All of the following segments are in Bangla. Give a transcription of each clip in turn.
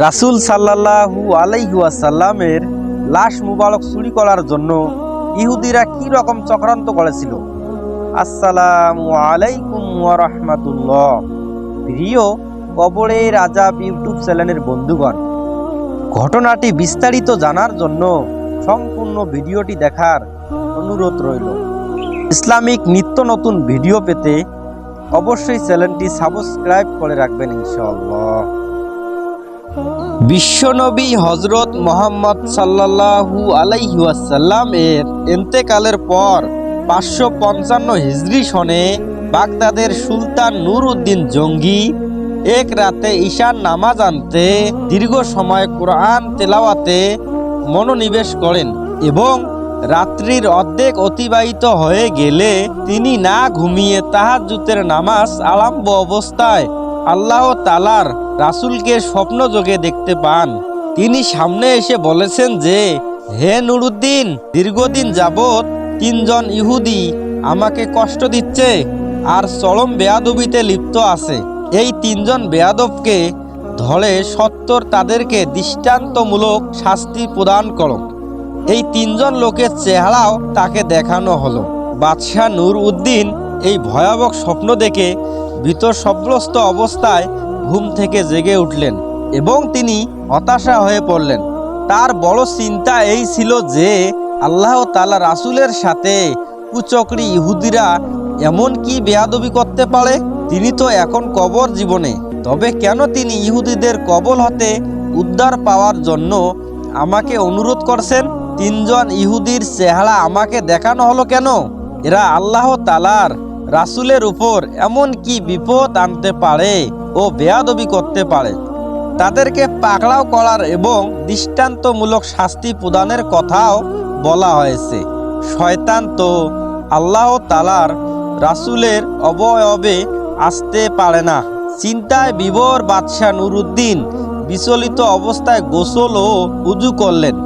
রাসূল সাল্লাল্লাহু আলাইহি ওয়াসাল্লামের লাশ মুবারক চুরি করার জন্য ইহুদিরা কি রকম চক্রান্ত করেছিল? আসসালামু আলাইকুম রাহমাতুল্লাহ। প্রিয় কবরে রাজা ইউটিউব চ্যানেলের বন্ধুগণ, ঘটনাটি বিস্তারিত জানার জন্য সম্পূর্ণ ভিডিওটি দেখার অনুরোধ রইল। ইসলামিক নিত্য নতুন ভিডিও পেতে অবশ্যই চ্যানেলটি সাবস্ক্রাইব করে রাখবেন ইনশাআল্লাহ। বিশ্বনবী হজরত মোহাম্মদ সাল্লাল্লাহু আলাইহি ওয়াসাল্লাম এর এন্তেকালের পর পাঁচশো পঞ্চান্ন হিজরি সনে বাগদাদের সুলতান নূর উদ্দিন জঙ্গি এক রাতে ঈশান নামাজ আনতে দীর্ঘ সময় কোরআন তেলাওয়াতে মনোনিবেশ করেন এবং রাত্রির অর্ধেক অতিবাহিত হয়ে গেলে তিনি না ঘুমিয়ে তাহাজ্জুতের নামাজ আরম্ভ অবস্থায় আল্লাহ তালার রাসূলকে স্বপ্ন যোগে দেখতে পান। তিনি সামনে এসে বলেছেন যে, হে নুরুদ্দিন, দীর্ঘদিন যাবৎ তিনজন ইহুদি আমাকে কষ্ট দিচ্ছে আর চরম বেয়াদবিতে লিপ্ত আছে। এই তিনজন বেয়াদবকে ধরে সত্তর তাদেরকে দৃষ্টান্তমূলক শাস্তি প্রদান করো। এই তিনজন লোকের চেহারাও তাকে দেখানো হলো। বাদশাহ নূর উদ্দিন এই ভয়াবহ স্বপ্ন দেখে ভীত সব্যস্ত অবস্থায় ঘুম থেকে জেগে উঠলেন এবং তিনি হতাশা হয়ে পড়লেন। তার বড় চিন্তা এই ছিল যে আল্লাহ তালা রাসুলের সাথে কুচক্রী ইহুদিরা এমন কি বেয়াদবি করতে পারে? তিনি তো এখন কবর জীবনে। তবে কেন তিনি ইহুদিদের কবল হতে উদ্ধার পাওয়ার জন্য আমাকে অনুরোধ করছেন? তিনজন ইহুদির চেহারা আমাকে দেখানো হলো কেন? এরা আল্লাহ তালার রাসূলের উপর এমন কি বিপদ আনতে পারে ও বেয়াদবি করতে পারে? তাদেরকে পাকড়াও করার এবং দৃষ্টান্তমূলক শাস্তি প্রদানের কথাও বলা হয়েছে। শয়তান তো আল্লাহ তালার রাসুলের অবয়বে আসতে পারে না। চিন্তায় বিবর বাদশাহ নুরুদ্দিন বিচলিত অবস্থায় গোসল ও উজু করলেন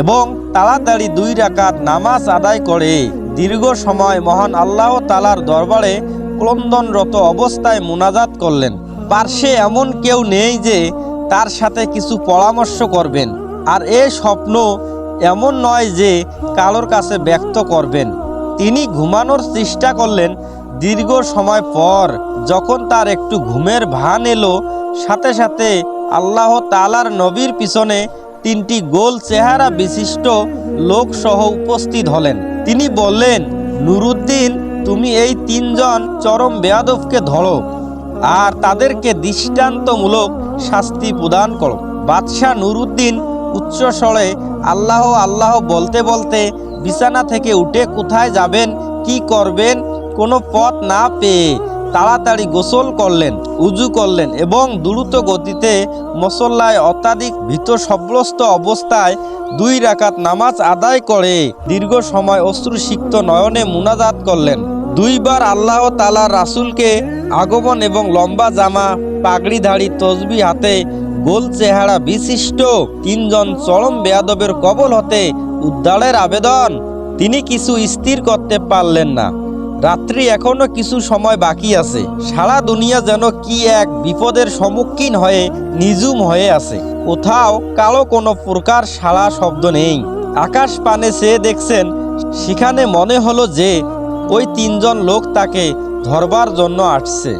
এবং তাড়াতাড়ি দুই রাকাত নামাজ আদায় করে দীর্ঘ সময় মহান আল্লাহ তালার দরবারে ক্রন্দনরত অবস্থায় মোনাজাত করলেন। পার্শ্বে এমন কেউ নেই যে তার সাথে কিছু পরামর্শ করবেন। আর এ স্বপ্ন এমন নয় যে কালোর কাছে ব্যক্ত করবেন। তিনি ঘুমানোর চেষ্টা করলেন দীর্ঘ সময় পর। যখন তার একটু ঘুমের ভান এলো, সাথে সাথে আল্লাহ তালার নবীর পিছনে তিনটি গোল চেহারা বিশিষ্ট লোকসহ উপস্থিত হলেন। তিনি বললেন, নুরুদ্দিন, তুমি এই তিনজন চরম বেয়াদবকে ধরো আর তাদেরকে দৃষ্টান্তমূলক শাস্তি প্রদান করো। বাদশাহ নুরুদ্দিন উচ্চস্বরে আল্লাহ আল্লাহ বলতে বলতে বিছানা থেকে উঠে কোথায় যাবেন, কি করবেন, কোনো পথ না পেয়ে তাড়াতাড়ি গোসল করলেন, উজু করলেন এবং দ্রুত গতিতে মসল্লায় অত্যাধিক ভীত সব্যস্ত অবস্থায় দুই রাকাত নামাজ আদায় করে দীর্ঘ সময় অশ্রুসিক্ত নয়নে মুনাজাত করলেন। দুইবার আল্লাহ তালা রাসূলকে আগমন এবং লম্বা জামা পাগড়িধারী তসবি হাতে, গোল চেহারা বিশিষ্ট তিনজন চরম বেয়াদবের কবল হতে উদ্ধারের আবেদন। তিনি কিছু স্থির করতে পারলেন না। রাত্রি এখনও কিছু সময় বাকি আছে। সারা দুনিয়া যেন কি এক বিপদের সম্মুখীন হয়ে নিঝুম হয়ে আছে। কোথাও কালো কোনো প্রকার সারা শব্দ নেই। আকাশ পানে চেয়ে দেখছেন, সেখানে মনে হলো যে ওই তিনজন লোক তাকে ধরবার জন্য আসছে।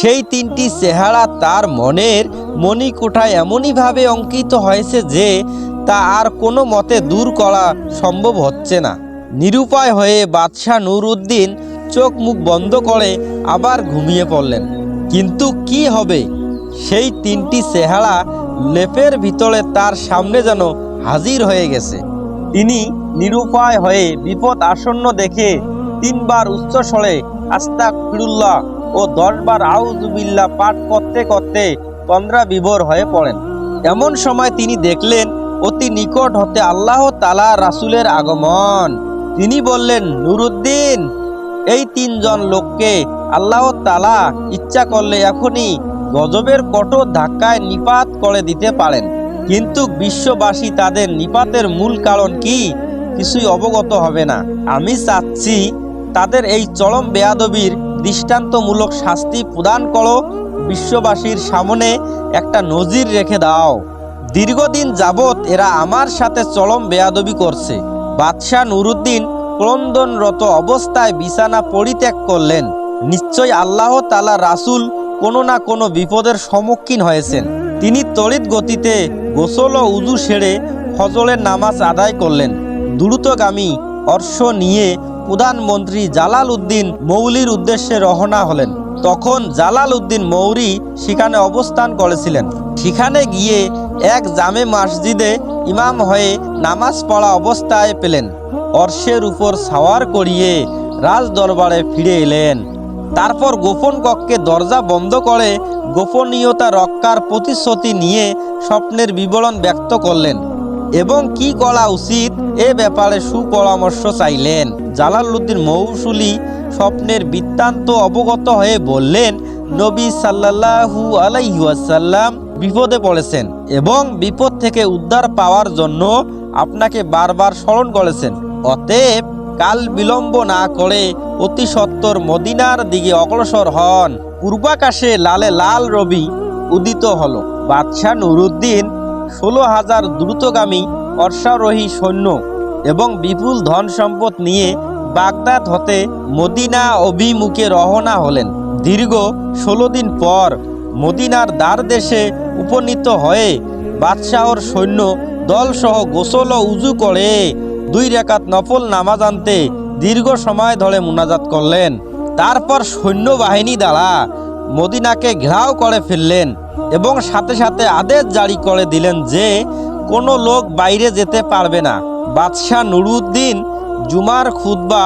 সেই তিনটি চেহারা তার মনের মণিকোঠায় এমনইভাবে অঙ্কিত হয়েছে যে তা আর কোনো মতে দূর করা সম্ভব হচ্ছে না। নিরুপায় হয়ে বাদশাহ নুরউদ্দিন চোখ মুখ বন্ধ করে আবার ঘুমিয়ে পড়লেন। কিন্তু কি হবে? সেই তিনটি চেহারা লেপের ভিতরে তার সামনে যেন হাজির হয়ে গেছে। তিনি নিরুপায় হয়ে বিপদ আসন্ন দেখে তিনবার উচ্চ স্বরে ফিরুল্লাহ ও দশবার আউজুবিল্লাহ পাঠ করতে করতে তন্দ্রা বিভোর হয়ে পড়েন। এমন সময় তিনি দেখলেন, অতি নিকট হতে আল্লাহ তালা রাসূলের আগমন। তিনি বললেন, নুরুদ্দিন এই তিনজন লোককে আল্লাহ তালা ইচ্ছা করলে এখনই গজবের কঠোর ধাক্কায় নিপাত করে দিতে পারেন। কিন্তু বিশ্ববাসী তাদের নিপাতের মূল কারণ কি কিছুই অবগত হবে না। আমি চাচ্ছি তাদের এই চরম বেয়াদবির দৃষ্টান্তমূলক শাস্তি প্রদান করো, বিশ্ববাসীর সামনে একটা নজির রেখে দাও। দীর্ঘদিন যাবৎ এরা আমার সাথে চরম বেয়াদবি করছে। বাদশাহ নুরুদ্দিন ক্রন্দনরত অবস্থায় বিছানা পরিত্যাগ করলেন। নিশ্চয় আল্লাহ তালা রাসূল কোনো না কোনো বিপদের সম্মুখীন হয়েছেন। তিনি তড়িৎ গতিতে গোসল ও উজু সেরে ফজলের নামাজ আদায় করলেন। দ্রুতগামী অর্শ নিয়ে প্রধানমন্ত্রী জালাল উদ্দিন মৌলির উদ্দেশ্যে রওনা হলেন। তখন জালাল উদ্দিন মৌরি সেখানে অবস্থান করেছিলেন। সেখানে গিয়ে এক জামে মসজিদে ইমাম হয়ে নামাজ পড়া অবস্থায় পেলেন। অর্শের উপর সাওয়ার করিয়ে রাজ দরবারে ফিরে এলেন। তারপর গোপন কক্ষে দরজা বন্ধ করে গোপনীয়তা রক্ষার প্রতিশ্রুতি নিয়ে স্বপ্নের বিবরণ ব্যক্ত করলেন এবং কি করা উচিত এ ব্যাপারে সুপরামর্শ চাইলেন। জালালউদ্দিন মৌসুলি স্বপ্নের বৃত্তান্ত অবগত হয়ে বললেন, নবী সাল্লাল্লাহু আলাইহাসাল্লাম বিপদে পড়েছেন এবং বিপদ থেকে উদ্ধার পাওয়ার জন্য আপনাকে বারবার স্মরণ করেছেন। অতএব কাল বিলম্ব না করে অতি সত্বর মদিনার দিকে অগ্রসর হন। পূর্বাকাশে লালে লাল রবি উদিত হল। বাদশাহ নুরুদ্দিন ষোলো হাজার দ্রুতগামী অশ্বারোহী সৈন্য এবং বিপুল ধন সম্পদ নিয়ে বাগদাদ হতে মদিনা অভিমুখে রওনা হলেন। দীর্ঘ ষোলো দিন পর মদিনার দ্বার দেশে উপনীত হয়ে বাদশাহর সৈন্য দলসহ গোসল ও উজু করে দুই রেখাত নফল নামাজ আনতে দীর্ঘ সময় ধরে মুনাজাত করলেন। তারপর সৈন্যবাহিনী দ্বারা মদিনাকে ঘেরাও করে ফেললেন এবং সাথে সাথে আদেশ জারি করে দিলেন যে কোনো লোক বাইরে যেতে পারবে না। বাদশাহ নুরুদ্দিন জুমার খুতবা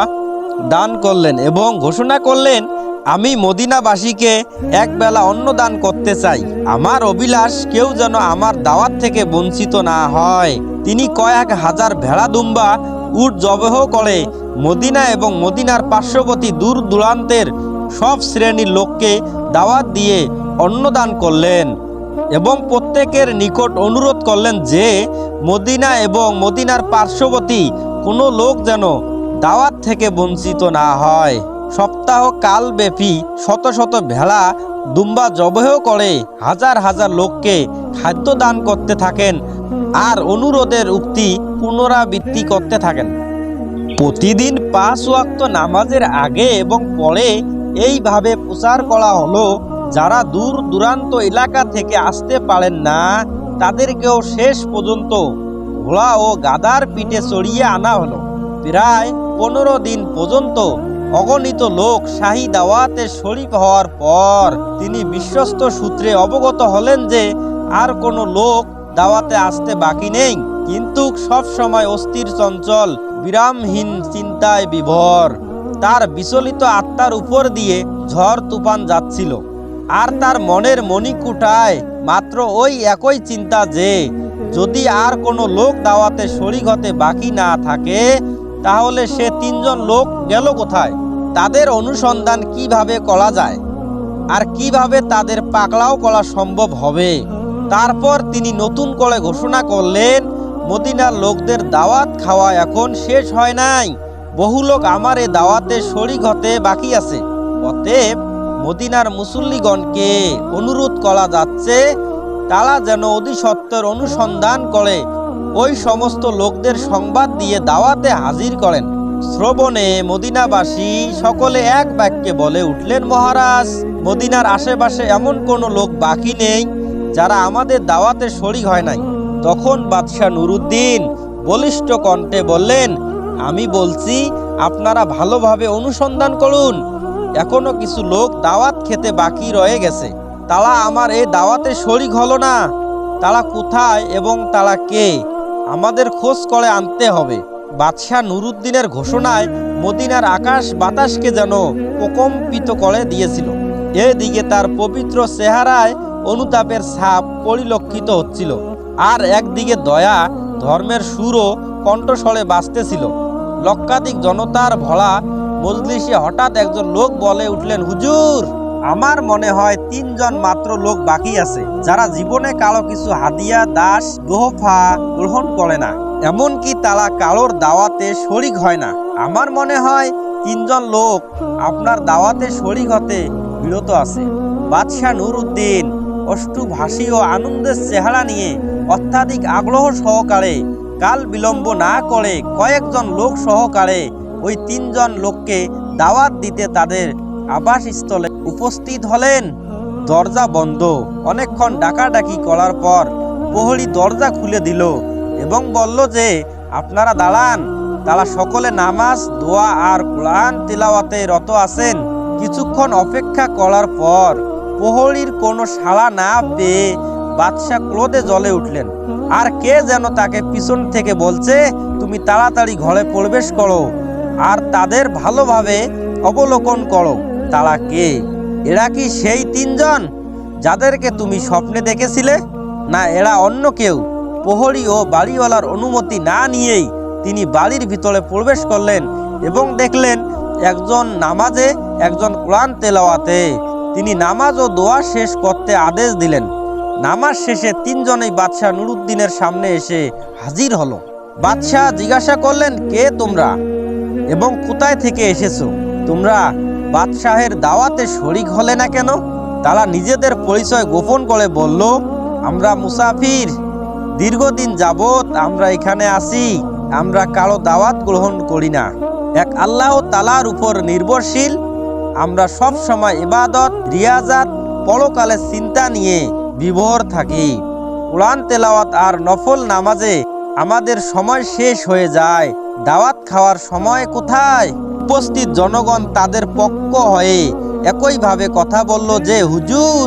দান করলেন এবং ঘোষণা করলেন আমি মদিনাবাসীকে একবেলা অন্ন দান করতে চাই। আমার অভিলাষ কেউ যেন আমার দাওয়াত থেকে বঞ্চিত না হয়। তিনি কয়েক হাজার ভেড়া দুম্বা উট জবহ করে মদিনা এবং মদিনার পার্শ্ববর্তী দূর দূরান্তের সব শ্রেণির লোককে দাওয়াত দিয়ে অন্নদান করলেন এবং প্রত্যেকের নিকট অনুরোধ করলেন যে, মদিনা এবং মদিনার পার্শ্ববর্তী কোনো লোক যেন দাওয়াত থেকে বঞ্চিত না হয়। সপ্তাহ কালব্যাপী শত শত ভেড়া দুম্বা জবহ করে হাজার হাজার লোককে খাদ্য দান করতে থাকেন আর অনুরোধের উক্তি পুনরাবৃত্তি করতে থাকেন। প্রতিদিন পাঁচ ওয়াক্ত নামাজের আগে এবং পরে এইভাবে প্রচার করা হলো, যারা দূর দূরান্ত এলাকা থেকে আসতে পারেন না, তাদেরকেও শেষ পর্যন্ত ঘোড়া ও গাদার পিঠে চড়িয়ে আনা হলো। প্রায় পনেরো দিন পর্যন্ত অগণিত লোক শাহী দাওয়াতে শরিক হওয়ার পর তিনি বিশ্বস্ত সূত্রে অবগত হলেন যে আর কোনো লোক দাওয়াতে আসতে বাকি নেই, কিন্তু সব সময় অস্থির চঞ্চল, বিরামহীন চিন্তায় বিভোর। তার বিচলিত আত্মার উপর দিয়ে ঝড় তুফান যাচ্ছিল। আর তার মনের মণিকুটায় মাত্র ওই একই চিন্তা যে, যদি আর কোনো লোক দাওয়াতে শরিক হতে বাকি না থাকে তাহলে সে তিনজন লোক গেল কোথায়? তাদের অনুসন্ধান কীভাবে করা যায়? আর কীভাবে তাদের পাকড়াও করা সম্ভব হবে? তারপর তিনি নতুন করে ঘোষণা করলেন, মদিনার লোকদের দাওয়াত খাওয়া এখন শেষ হয় নাই। বহু লোক আমার এ দাওয়াতে শরিক হতে বাকি আছে। অতএব মদিনার মুসল্লিগণকে অনুরোধ করা যাচ্ছে, তারা যেন অতি সত্ত্বের অনুসন্ধান করে ওই সমস্ত লোকদের সংবাদ দিয়ে দাওয়াতে হাজির করেন। শ্রবণে মদিনাবাসী সকলে এক বাক্যে বলে উঠলেন, মহারাজ, মদিনার আশেপাশে এমন কোনো লোক বাকি নেই যারা আমাদের দাওয়াতে শরিক হয় নাই। তখন বাদশাহ নুরুদ্দিন বলিষ্ঠ কণ্ঠে বললেন, আমি বলছি, আপনারা ভালোভাবে অনুসন্ধান করুন। এখনও কিছু লোক দাওয়াত খেতে বাকি রয়ে গেছে। তারা আমার এই দাওয়াতে শরিক হলো না। তারা কোথায় এবং তারা কে? আমাদের খোঁজ করে আনতে হবে। বাদশাহ নুরুদ্দিনের ঘোষণায় মদিনার আকাশ বাতাসকে যেন প্রকম্পিত করে দিয়েছিল। এদিকে তার পবিত্র চেহারায় অনুতাপের ছাপ পরিলক্ষিত হচ্ছিল। আর একদিকে দয়া, ধর্মের সুরও কণ্ঠস্বরে বাঁচতেছিল লক্ষাধিক জনতার ভরা মজলিসে হঠাৎ একজন লোক বলে উঠলেন, হুজুর! আমার মনে হয় তিনজন মাত্র লোক বাকি আছে, যারা জীবনে কারও কিছু হাদিয়া, দাস, দোহফা গ্রহণ করে না। এমনকি তারা কারোর দাওয়াতে শরিক হয় না। আমার মনে হয় তিনজন লোক আপনার দাওয়াতে শরিক হতে বিরত আছে। বাদশাহ নুরুদ্দিন অষ্টুভাষী ও আনন্দের চেহারা নিয়ে অত্যাধিক আগ্রহ সহকারে কাল বিলম্ব না করে কয়েকজন লোক সহকারে ওই তিনজন লোককে দাওয়াত দিতে তাদের আবাসস্থলে উপস্থিত হলেন। দরজা বন্ধ। অনেকক্ষণ ডাকাডাকি করার পর প্রহরী দরজা খুলে দিল এবং বলল যে, আপনারা দাঁড়ান। তারা সকলে নামাজ, দোয়া আর কোরআন তিলাওয়াতে রত আছেন। কিছুক্ষণ অপেক্ষা করার পর প্রহরীর কোনো সাড়া না পেয়ে বাদশাহ ক্রোধে জ্বলে উঠলেন। আর কে যেন তাকে পিছন থেকে বলছে, তুমি তাড়াতাড়ি ঘরে প্রবেশ করো। আর তাদের ভালোভাবে অবলোকন করো। তারা কে এরা কি সেই তিনজন যাদেরকে তুমি স্বপ্নে দেখেছিলে? না, এরা অন্য কেউ। প্রহরী ও বাড়িওয়ালার অনুমতি না নিয়েই তিনি বাড়ির ভিতরে প্রবেশ করলেন এবং দেখলেন একজন নামাজে, একজন কোরআন তেলাওয়াতে। তিনি নামাজ ও দোয়া শেষ করতে আদেশ দিলেন। নামাজ শেষে তিনজনেই বাদশাহ নুরুদ্দিনের সামনে এসে হাজির হলো। বাদশাহ জিজ্ঞাসা করলেন, কে তোমরা? এবং কোথায় থেকে এসেছ? তোমরা বাদশাহের দাওয়াতে শরিক হলে না কেন? তারা নিজেদের পরিচয় গোপন করে বলল, আমরা মুসাফির। দীর্ঘদিন যাবৎ আমরা এখানে আসি। আমরা কারও দাওয়াত গ্রহণ করি না। এক আল্লাহ তালার উপর নির্ভরশীল। আমরা সব সময় ইবাদত, রিয়াজাত পরকালের চিন্তা নিয়ে বিভোর থাকি। কোরআন তেলাওয়াত আর নফল নামাজে আমাদের সময় শেষ হয়ে যায়। দাওয়াত খাওয়ার সময় কোথায়? উপস্থিত জনগণ তাদের পক্ষ হয়ে একইভাবে কথা বলল যে, হুজুর,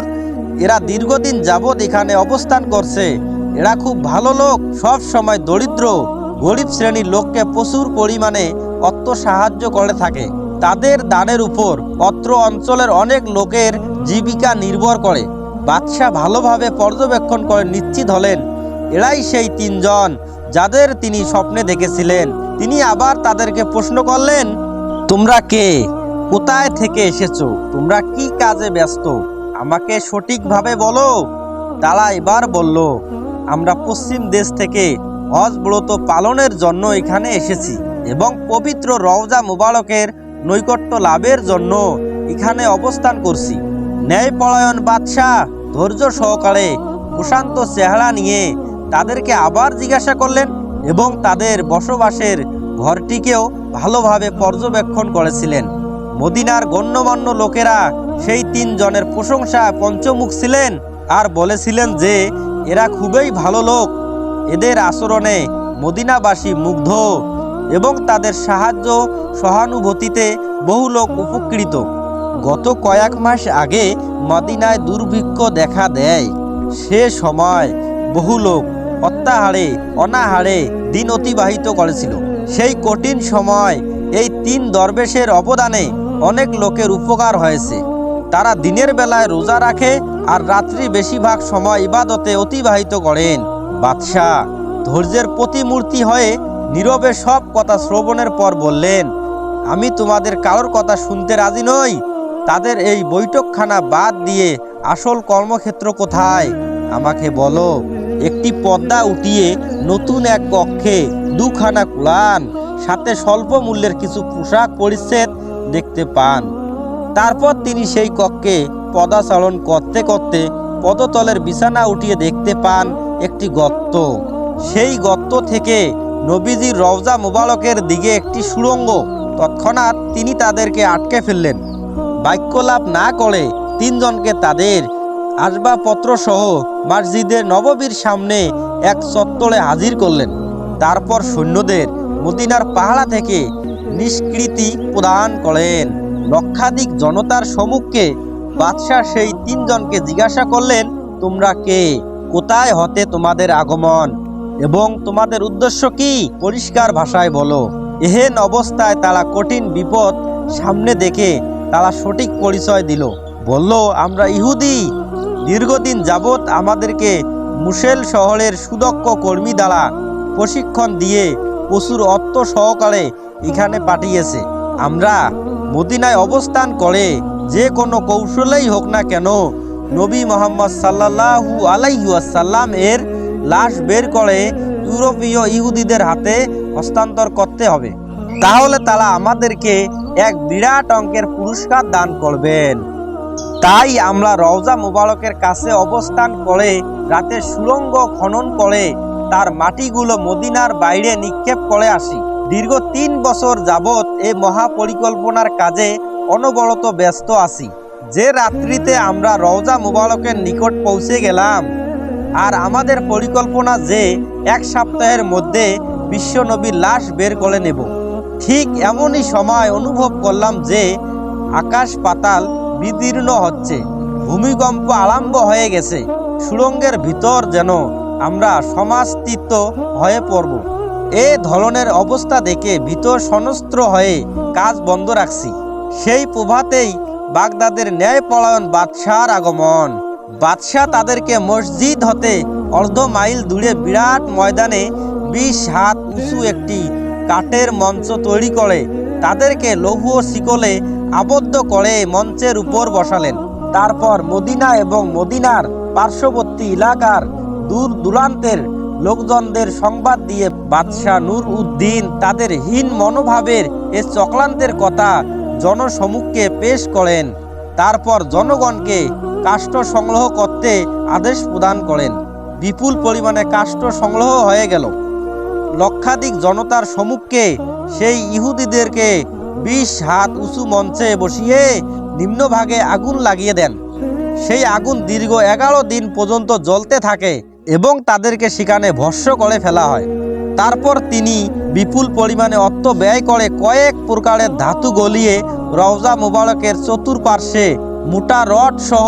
এরা দীর্ঘদিন যাবৎ এখানে অবস্থান করছে। এরা খুব ভালো লোক, সব সময় দরিদ্র। গরিব শ্রেণির লোককে প্রচুর পরিমাণে অর্থ সাহায্য করে থাকে। তাদের দানের উপর অত্র অঞ্চলের অনেক লোকের জীবিকা নির্ভর করে। বাদশাহ ভালোভাবে পর্যবেক্ষণ করে নিশ্চিত হলেন, এরাই সেই তিনজন যাদের তিনি স্বপ্নে দেখেছিলেন। তিনি আবার তাদেরকে প্রশ্ন করলেন তোমরা কে? কোথায় থেকে এসেছ? তোমরা কি কাজে ব্যস্ত? আমাকে সঠিকভাবে বলো। তারা এবার বলল, আমরা পশ্চিম দেশ থেকে হজ ব্রত পালনের জন্য এখানে এসেছি এবং পবিত্র রওজা মুবারকের নৈকট্য লাভের জন্য এখানে অবস্থান করছি। ন্যায়পরায়ণ বাদশাহ ধৈর্য সহকারে প্রশান্ত চেহারা নিয়ে তাদেরকে আবার জিজ্ঞাসা করলেন এবং তাদের বসবাসের ঘরটিকেও ভালোভাবে পর্যবেক্ষণ করেছিলেন। মদিনার গণ্যমান্য লোকেরা সেই তিনজনের প্রশংসা পঞ্চমুখ ছিলেন আর বলেছিলেন যে, এরা খুবই ভালো লোক। এদের আচরণে মদিনাবাসী মুগ্ধ এবং তাদের সাহায্য সহানুভূতিতে বহু লোক উপকৃত। গত কয়েক মাস আগে মদিনায় দুর্ভিক্ষ দেখা দেয়। সে সময় বহু লোক অত্যাহারে, অনাহারে দিন অতিবাহিত করেছিল। সেই কঠিন সময় এই তিন দরবেশের অবদানে অনেক লোকের উপকার হয়েছে। তারা দিনের বেলায় রোজা রাখে আর রাত্রি বেশিরভাগ সময় ইবাদতে অতিবাহিত করেন। বাদশাহ ধৈর্যের প্রতিমূর্তি হয়ে নীরবে সব কথা শ্রবণের পর বললেন, আমি তোমাদের কারোর কথা শুনতে রাজি নই। তাদের এই বৈঠকখানা বাদ দিয়ে আসল কর্মক্ষেত্র কোথায়? আমাকে বলো। একটি পর্দা উঠিয়ে নতুন এক কক্ষে দুখানা কুলান, সাথে স্বল্প মূল্যের কিছু পোশাক পরিচ্ছেদ দেখতে পান। তারপর তিনি সেই কক্ষে পদাচারণ করতে করতে পদতলের বিছানা উঠিয়ে দেখতে পান একটি গর্ত। সেই গর্ত থেকে নবীজির রওজা মুবারকের দিকে একটি সুড়ঙ্গ। তৎক্ষণাৎ তিনি তাদেরকে আটকে ফেললেন। বাক্যলাভ না করে তিনজনকে তাদের আসবাবপত্র সহ মসজিদের নববীর সামনে এক চত্বরে হাজির করলেন। তারপর সৈন্যদের মদিনার পাহাড়া থেকে নিষ্কৃতি প্রদান করেন। লক্ষাধিক জনতার সম্মুখে বাদশাহ সেই তিনজনকে জিজ্ঞাসা করলেন, তোমরা কে? কোথায় হতে তোমাদের আগমন? এবং তোমাদের উদ্দেশ্য কি? পরিষ্কার ভাষায় বলো। এহেন অবস্থায় তারা কঠিন বিপদ সামনে দেখে তারা সঠিক পরিচয় দিল। বলল, আমরা ইহুদি। দীর্ঘদিন যাবৎ আমাদেরকে মুসেল শহরের সুদক্ষ কর্মী দ্বারা প্রশিক্ষণ দিয়ে প্রচুর অর্থ সহকারে এখানে পাঠিয়েছে। আমরা মদিনায় অবস্থান করে যে কোনো কৌশলেই হোক না কেন নবী মোহাম্মদ সাল্লাহু আলাইহাসাল্লাম এর লাশ বের করে ইউরোপীয় ইহুদিদের হাতে হস্তান্তর করতে হবে। তাহলে তারা আমাদেরকে এক বিরাট অঙ্কের পুরস্কার দান করবেন। তাই আমরা রওজা মুবারকের কাছে অবস্থান করে, রাতে সুড়ঙ্গ খনন করে, তার মাটিগুলো মদিনার বাইরে নিক্ষেপ করে আসি। দীর্ঘ তিন বছর যাবৎ এই মহাপরিকল্পনার কাজে অনবরত ব্যস্ত আছি। যে রাত্রিতে আমরা রওজা মুবারকের নিকট পৌঁছে গেলাম, আর আমাদের পরিকল্পনা যে এক সপ্তাহের মধ্যে বিশ্বনবীর লাশ বের করে নেব। ঠিক এমনই সময় অনুভব করলাম যে আকাশ পাতাল বিদীর্ণ হচ্ছে। ভূমিকম্প আরম্ভ হয়ে গেছে। সুড়ঙ্গের ভিতর যেন আমরা সমাজতীত হয়ে পড়ব। এ ধরনের অবস্থা দেখে ভিতর সনস্ত্র হয়ে কাজ বন্ধ রাখছি। সেই প্রভাতেই বাগদাদের ন্যায়পরায়ণ বাদশাহর আগমন। বাদশাহ তাদেরকে মসজিদ হতে অর্ধ মাইল দূরে বিরাট ময়দানে বিশ হাত উঁচু একটি কাঠের মঞ্চ তৈরি করে তাদেরকে লৌহ শিকলে আবদ্ধ করে মঞ্চের উপর বসালেন। তারপর মদিনা এবং মদিনার পার্শ্ববর্তী এলাকার দূর দূরান্তের লোকজনদের সংবাদ দিয়ে বাদশাহ নূর উদ্দিন তাদের হীন মনোভাবের এ চক্রান্তের কথা জনসমুখে পেশ করেন। তারপর জনগণকে কাষ্ঠ সংগ্রহ করতে আদেশ প্রদান করেন। বিপুল পরিমাণে কাষ্ঠ সংগ্রহ হয়ে গেল। লক্ষাধিক জনতার সম্মুখে সেই ইহুদিদেরকে বিশ হাত উঁচু মঞ্চে বসিয়ে নিম্নভাগে আগুন লাগিয়ে দেন। সেই আগুন দীর্ঘ এগারো দিন পর্যন্ত জ্বলতে থাকে এবং তাদেরকে সেখানে ভস্য করে ফেলা হয়। তারপর তিনি বিপুল পরিমাণে অর্থ ব্যয় করে কয়েক প্রকারের ধাতু গলিয়ে রওজা মুবারকের চতুর্পার্শ্বে মোটা রড সহ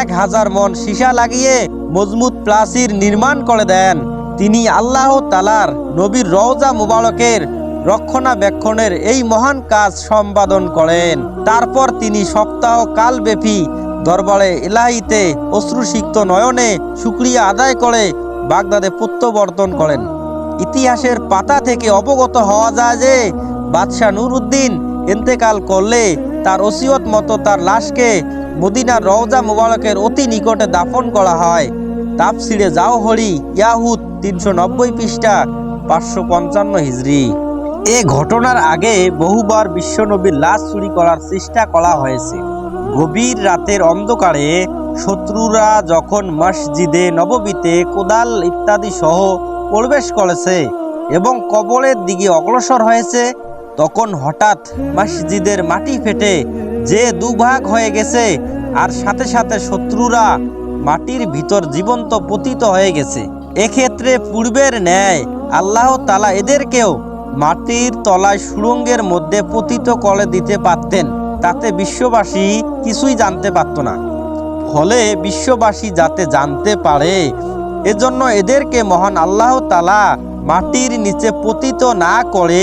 এক হাজার মন সীসা লাগিয়ে মজবুত প্লাসির নির্মাণ করে দেন। তিনি আল্লাহ তালার নবীর রওজা মুবারকের রক্ষণাবেক্ষণের এই মহান কাজ সম্পাদন করেন। তারপর তিনি সপ্তাহ কালব্যাপী দরবারে এলাহিতে অশ্রুসিক্ত নয়নে শুক্রিয়া আদায় করে বাগদাদে প্রত্যাবর্তন করেন। ইতিহাসের পাতা থেকে অবগত হওয়া যায় যে, বাদশাহ নুরউদ্দিন ইন্তেকাল করলে তার ওসিয়ত মতো তার লাশকে মদিনার রওজা মুবারকের অতি নিকটে দাফন করা হয়। তাপসিরে যাও হরি ইয়াহুদ তিনশো নব্বই পৃষ্ঠা পাঁচশো পঞ্চান্ন হিজড়ি এ ঘটনার আগে বহুবার বিশ্বনবীর লাশ চুরি করার চেষ্টা করা হয়েছে। গভীর রাতের অন্ধকারে শত্রুরা যখন মসজিদে, নববীতে কোদাল ইত্যাদি সহ প্রবেশ করেছে এবং কবরের দিকে অগ্রসর হয়েছে, তখন হঠাৎ মসজিদের মাটি ফেটে যে দুভাগ হয়ে গেছে আর সাথে সাথে শত্রুরা মাটির ভিতর জীবন্ত পতিত হয়ে গেছে। এক্ষেত্রে পূর্বের ন্যায় আল্লাহ তালা এদেরকেও মাটির তলায় সুড়ঙ্গের মধ্যে পতিত করে দিতে পারতেন, তাতে বিশ্ববাসী কিছুই জানতে পারত না। ফলে বিশ্ববাসী যাতে জানতে পারে, এজন্য এদেরকে মহান আল্লাহ তালা মাটির নিচে পতিত না করে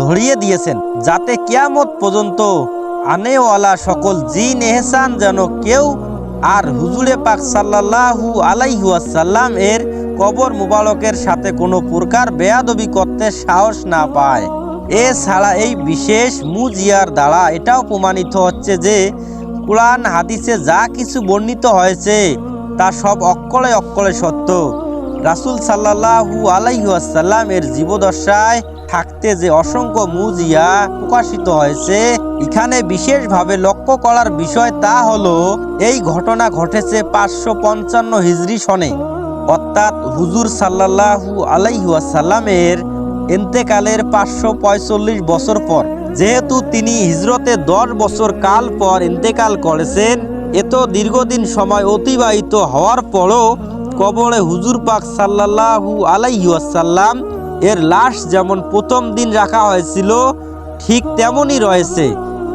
ধরিয়ে দিয়েছেন, যাতে কিয়ামত পর্যন্ত আনেওয়ালা সকল জিন এহসান যেন কেউ আর হুজুরে পাক সাল্লাল্লাহু আলাইহুয়াসাল্লাম এর কবর মুবারকের সাথে কোনো প্রকার বেয়াদবি করতে সাহস না পায়। এছাড়া এই বিশেষ মুজিয়ার দ্বারা এটাও প্রমাণিত হচ্ছে যে কোরআন হাদিসে যা কিছু বর্ণিত হয়েছে, তা সব অক্ষরে অক্ষরে সত্য। রাসুল সাল্লাহু আলাইহাসাল্লাম এর জীবদশায় থাকতে যে অসংখ্য মুজিয়া প্রকাশিত হয়েছে, এখানে বিশেষভাবে লক্ষ্য করার বিষয় তা হলো, এই ঘটনা ঘটেছে পাঁচশো পঞ্চান্ন হিজরি সনে। অর্থাৎ হুজুর সাল্লাহু আলাইহাসাল্লামের এন্তেকালের পাঁচশো পঁয়তাল্লিশ বছর পর, যেহেতু তিনি হিজরতে দশ বছর কাল পর ইন্তেকাল করেছেন, এত দীর্ঘদিন সময় অতিবাহিত হওয়ার পরও কবরে হুজুর পাক সাল্লাহু আলাইহাসাল্লাম এর লাশ যেমন প্রথম দিন রাখা হয়েছিল, ঠিক তেমনই রয়েছে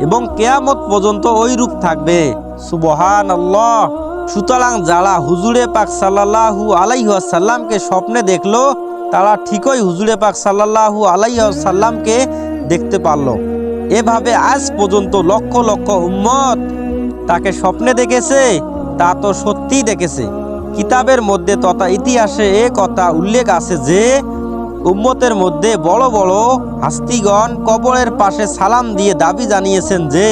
এবং কেয়ামত পর্যন্ত ওই রূপ থাকবে। সুবহান আল্লাহ সুতরাং যারা হুজুরে পাক সাল্লাহু আলাইহাসাল্লামকে স্বপ্নে দেখল, তারা ঠিকই হুজুরে পাক সাল্লাহু আলাইসাল্লামকে দেখতে পারল। এভাবে আজ পর্যন্ত লক্ষ লক্ষ উম্মত তাকে স্বপ্নে দেখেছে, তা তো সত্যিই দেখেছে। কিতাবের মধ্যে তথা ইতিহাসে এ কথা উল্লেখ আছে যে, উম্মতের মধ্যে বড় বড় হাস্তিগণ কবরের পাশে সালাম দিয়ে দাবি জানিয়েছেন যে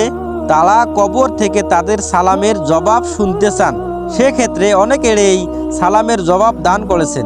তারা কবর থেকে তাদের সালামের জবাব শুনতে চান। সেক্ষেত্রে অনেকেরই সালামের জবাব দান করেছেন।